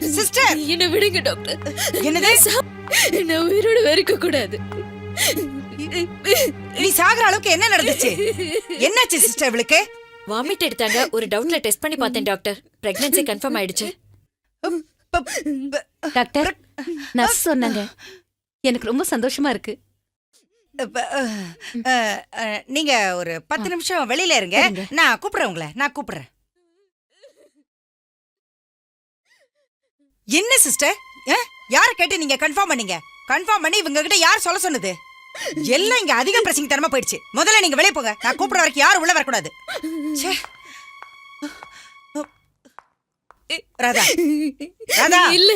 Sister என்ன விடுங்க doctor என்னது? நான் உயிரோட இருக்க கூடாது. நீ சாகுற அளவுக்கு என்ன நடந்துச்சு? என்னாச்சு சிஸ்டர் இவளுக்கு? வாமிட் எடுத்தாங்க ஒரு டவுட்ல டெஸ்ட் பண்ணி பார்த்தேன் டாக்டர் பிரெக்னன்சி கன்ஃபார்ம் ஆயிடுச்சு. டாக்டர் நர்ஸ் சொன்னாங்க. எனக்கு ரொம்ப சந்தோஷமா இருக்கு. நீங்க ஒரு பத்து நிமிஷம் வெளியில இருங்க. இருங்க. நான் கூப்பிடுறேன் உங்களை. நான் கூப்பிடுறேன். என்ன சிஸ்டர் யார கேட்டு நீங்க கன்ஃபார்ம் பண்ணீங்க? கன்ஃபார்ம் பண்ணி இவங்க கிட்ட யார் சொல்ல சொன்னது? எல்லாம் இங்க அதிக பிரசிங் தரமா போயிடுச்சு. முதல்ல நீங்க வெளிய போங்க. நான் கூப்பிடுற வரைக்கும் யாரும் உள்ள வரக்கூடாது. ராதா. ராதா. இல்ல.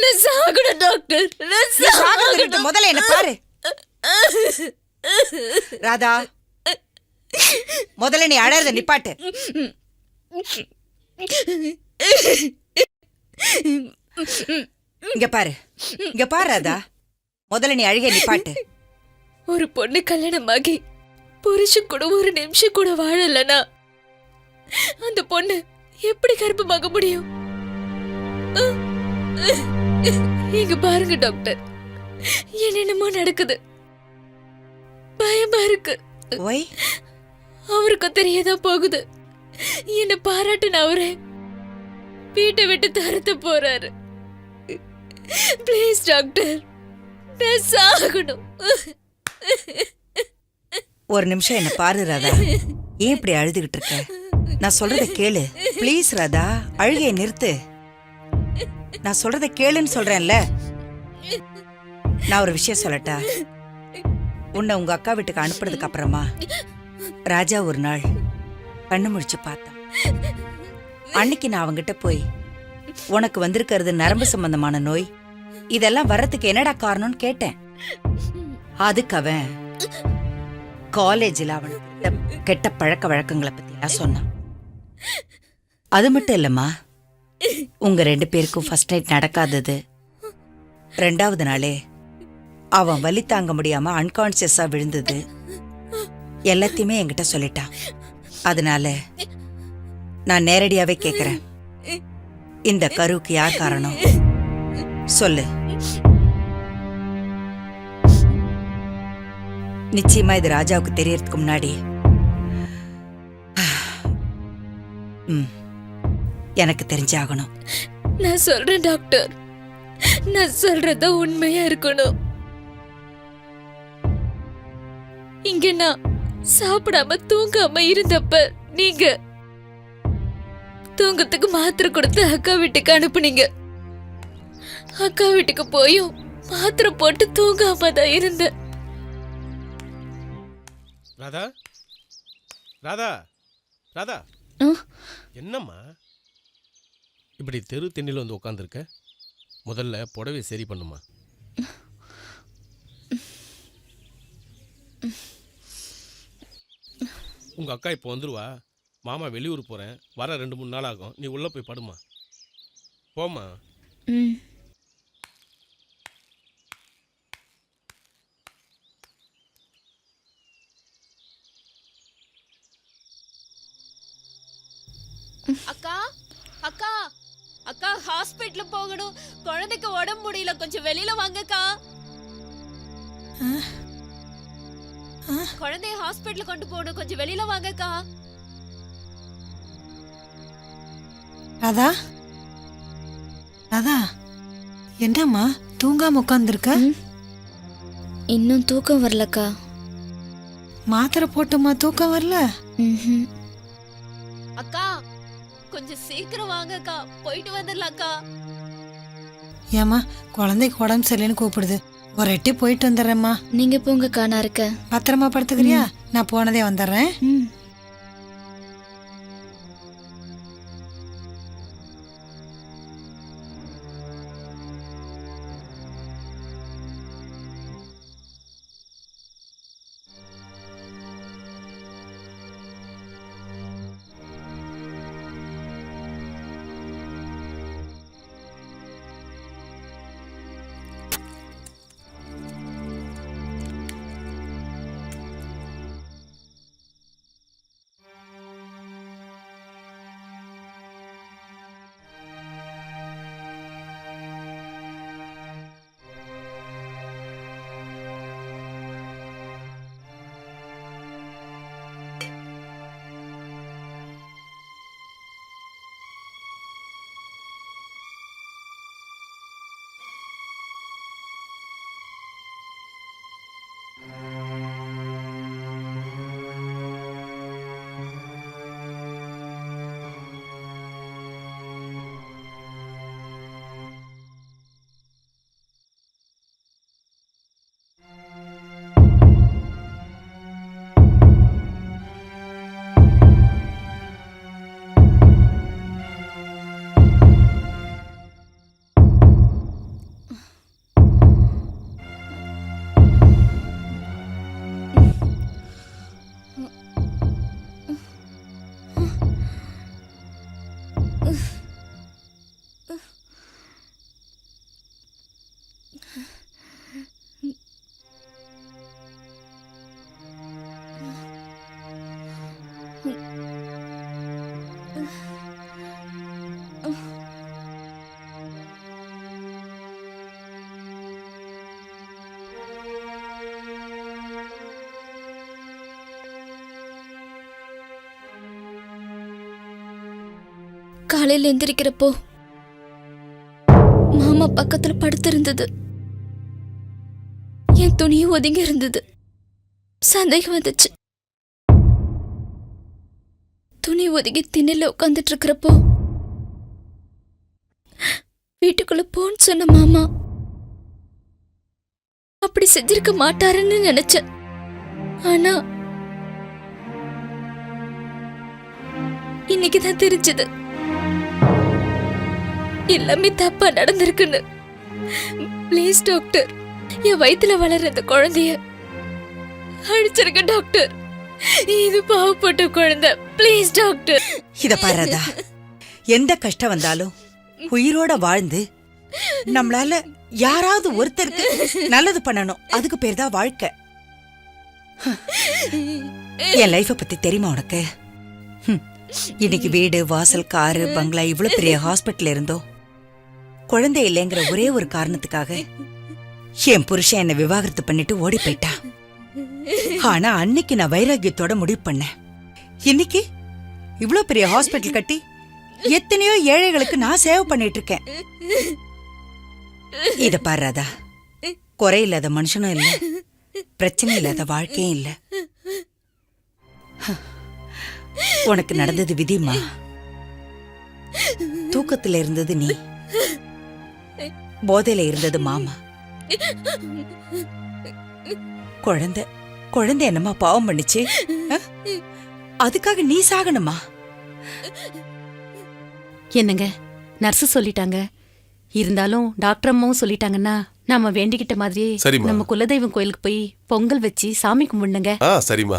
நான் சாகணும் டாக்டர் நான் இருக்கட்டும், முதல்ல என்ன பாரு. ராதா. முதல்ல நீ அழறத நிப்பாட்டு. இங்க பாரு. இங்க பாரு ராதா. முதல்ல நீ அழுக நிப்பாட்டு ஒரு பொண்ணு கல்யாணமாகி புருஷன் கூட ஒரு நிமிஷம் கூட வாழலனா? அந்த பொண்ணு எப்படி கர்ப்பமாக முடியும்? இங்க பாருங்க டாக்டர். என்னென்னமோ நடக்குது. பயமா இருக்கு. அவருக்கும் தெரியதான் போகுது. என்ன பாராட்டுன அவரே வீட்டை விட்டு தருத்து போறாரு. ப்ளீஸ் டாக்டர் நான் சாகணும் ஒரு நிமிஷம் என்ன பாரு ராதா. ஏன் இப்படி அழுதுகிட்டு இருக்க? நான் சொல்றத கேளு. ப்ளீஸ் ராதா. அழுகையை நிறுத்து. நான் சொல்றத கேளுன்னு சொல்றேன்ல. நான் ஒரு விஷயம் சொல்லட்டா? உன்னை உங்க அக்கா வீட்டுக்கு அனுப்புனதுக்கு அப்புறமா ராஜா ஒரு நாள் கண்ணு முழிச்சு பார்த்தான். அன்னைக்கு நான் அவங்கிட்ட போய் உனக்கு வந்திருக்கிறது நரம்பு சம்பந்தமான நோய் இதெல்லாம் வர்றதுக்கு என்னடா காரணம்னு கேட்டேன். அதுக்கு அவன் காலேஜில் அவன் கெட்ட பழக்க வழக்கங்களை பத்தி சொன்னான். அது மட்டும் இல்லம்மா உங்க ரெண்டு பேருக்கும் ஃபர்ஸ்ட் நைட் நடக்காதது. ரெண்டாவது நாளே அவன் வலி தாங்க முடியாம அன்கான்சியஸா விழுந்தது. எல்லாத்தையுமே என்கிட்ட சொல்லிட்டான் அதனால நான் நேரடியாவே கேக்குறேன். இந்த கருவுக்கு யார் காரணம்? சொல்லு. நிச்சயமா இது ராஜாவுக்கு தெரியறதுக்கு முன்னாடி. ம், எனக்கு தெரிஞ்சாகணும். நான் சொல்றேன் டாக்டர். நான் சொல்றத உண்மையா இருக்கணும். இங்க நான் சாப்பிடாம தூங்காம இருந்தப்ப நீங்க தூங்கத்துக்கு மாத்திரை கொடுத்து அக்கா வீட்டுக்கு அனுப்புனீங்க. அக்கா வீட்டுக்கு போயும் மாத்திரை போட்டு தூங்காம தான் இருந்தேன். ராதா? ராதா? ராதா? ஆ? என்னம்மா? இப்படி தெரு தென்னில் வந்து உட்காந்துருக்க முதல்ல புடவை சரி பண்ணுமா? உங்க அக்கா இப்போ வந்துருவா. மாமா வெளியூர் போறேன். வர ரெண்டு மூணு நாள் ஆகும். நீ உள்ள போய் படுமா. போம்மா. அக்கா அக்கா அக்கா ஹாஸ்பிட்டல் போகணும். குழந்தைக்கு உடம்பு முடியல. கொஞ்சம் வெளியில வாங்கக்கா. குழந்தைய ஹாஸ்பிட்டல் கொண்டு போகணும். கொஞ்சம் வெளியில வாங்கக்கா. ராதா? ராதா என்னம்மா? தூங்காம உட்காந்துருக்க இன்னும் தூக்கம் வரலக்கா. மாத்திரை போட்டோமா? தூக்கம் வரல. அக்கா கொஞ்சம் சீக்கிரம் வாங்கக்கா. போயிட்டு வந்துடலாம்க்கா. ஏம்மா குழந்தைக்கு உடம்பு சரியில்லைன்னு கூப்பிடுது. ஒரு எட்டி போயிட்டு வந்துடுறேம்மா. நீங்க போங்கக்கா நான் இருக்கேன். பத்திரமா படுத்துக்கிறியா? நான் போனதே வந்துடுறேன். காலையில் எந்திரிக்கிறப்போ மாமா பக்கத்துல படுத்திருந்தது. என் துணி ஒதுங்கி இருந்தது. சந்தேகம் வந்துச்சு. துணி ஒதுங்கி திண்ணில உட்காந்துட்டு இருக்கிறப்போ வீட்டுக்குள்ள போன்னு சொன்ன மாமா அப்படி செஞ்சிருக்க மாட்டாருன்னு நினைச்சேன். ஆனா இன்னைக்கு தான் தெரிஞ்சது. எல்லாமே தப்பா நடந்திருக்குன்னு. ப்ளீஸ் டாக்டர் என் வயித்துல வளர்ற அந்த குழந்தைய அழிச்சிருக்க டாக்டர். இது பாவப்பட்ட குழந்தை. Please doctor. இத பாரு எந்த கஷ்டம் வந்தாலும் உயிரோட வாழ்ந்து நம்மளால யாராவது ஒருத்தருக்கு நல்லது பண்ணணும். அதுக்கு பேர் தான் வாழ்க்கை. என் லைஃப பத்தி தெரியுமா உனக்கு? ஹம். இன்னைக்கு வீடு வாசல் காரு பங்களா இவ்வளவு பெரிய ஹாஸ்பிட்டல் இருந்தோ குழந்தை இல்லைங்கிற ஒரே ஒரு காரணத்துக்காக என் புருஷன் என்னை விவாகரத்து பண்ணிட்டு ஓடி போயிட்டா. ஆனா அன்னைக்கு நான் வைராகியத்தோட முடிவு பண்ணேன். இன்னைக்கு இவ்வளோ பெரிய ஹாஸ்பிட்டல் கட்டி எத்தனையோ ஏழைகளுக்கு நான் சேவை பண்ணிட்டு இருக்கேன். இத பாருதா குறை இல்லாத மனுஷனும் இல்ல. பிரச்சனை இல்லாத வாழ்க்கையும் இல்ல. உனக்கு நடந்தது விதிமா தூக்கத்துல இருந்தது நீ. போதையில இருந்தது மாமா. குழந்தை குழந்தை என்னம்மா பாவம் பண்ணுச்சு? அதுக்காக நீ சாகணுமா? என்னங்க நர்ஸ் சொல்லிட்டாங்க. இருந்தாலும் டாக்டர் அம்மாவும் சொல்லிட்டாங்கன்னா நாம வேண்டிக்கிட்ட மாதிரியே சரிம்மா. நம்ம குலதெய்வம் கோயிலுக்கு போய் பொங்கல் வச்சு சாமி கும்பிடுங்க ஆ சரிம்மா.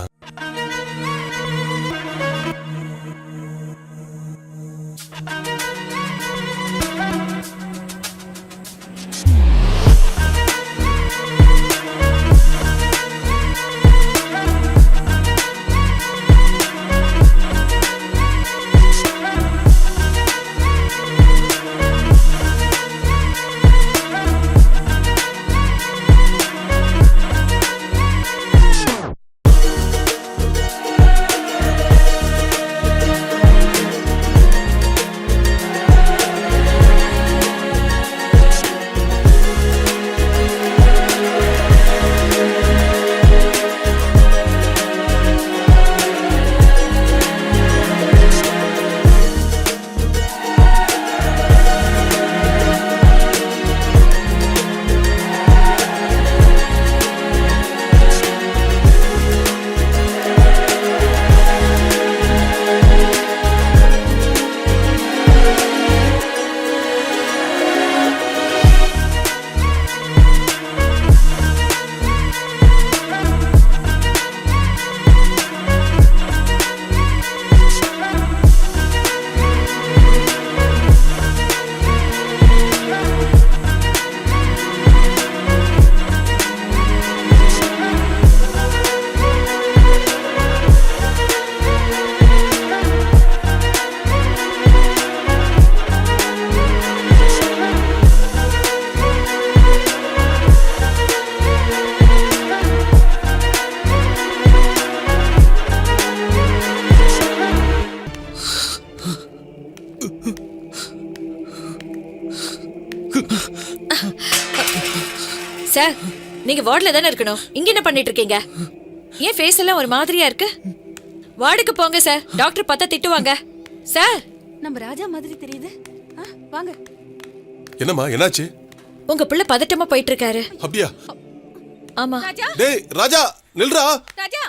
நீங்க வார்டுல தானே இருக்கணும். இங்க என்ன பண்ணிட்டு இருக்கீங்க? ஏன் ஃபேஸ் எல்லாம் ஒரு மாதிரியா இருக்கு? வார்டுக்கு போங்க சார் டாக்டர் பார்த்தா திட்டுவாங்க. சார் நம்ம ராஜா மாதிரி தெரியுது. ஆ, வாங்க. என்னம்மா என்னாச்சு? உங்க பிள்ளை பதட்டமா போயிட்டு இருக்காரு. அப்படியா? ஆமா. டேய் ராஜா நில்றா. ராஜா!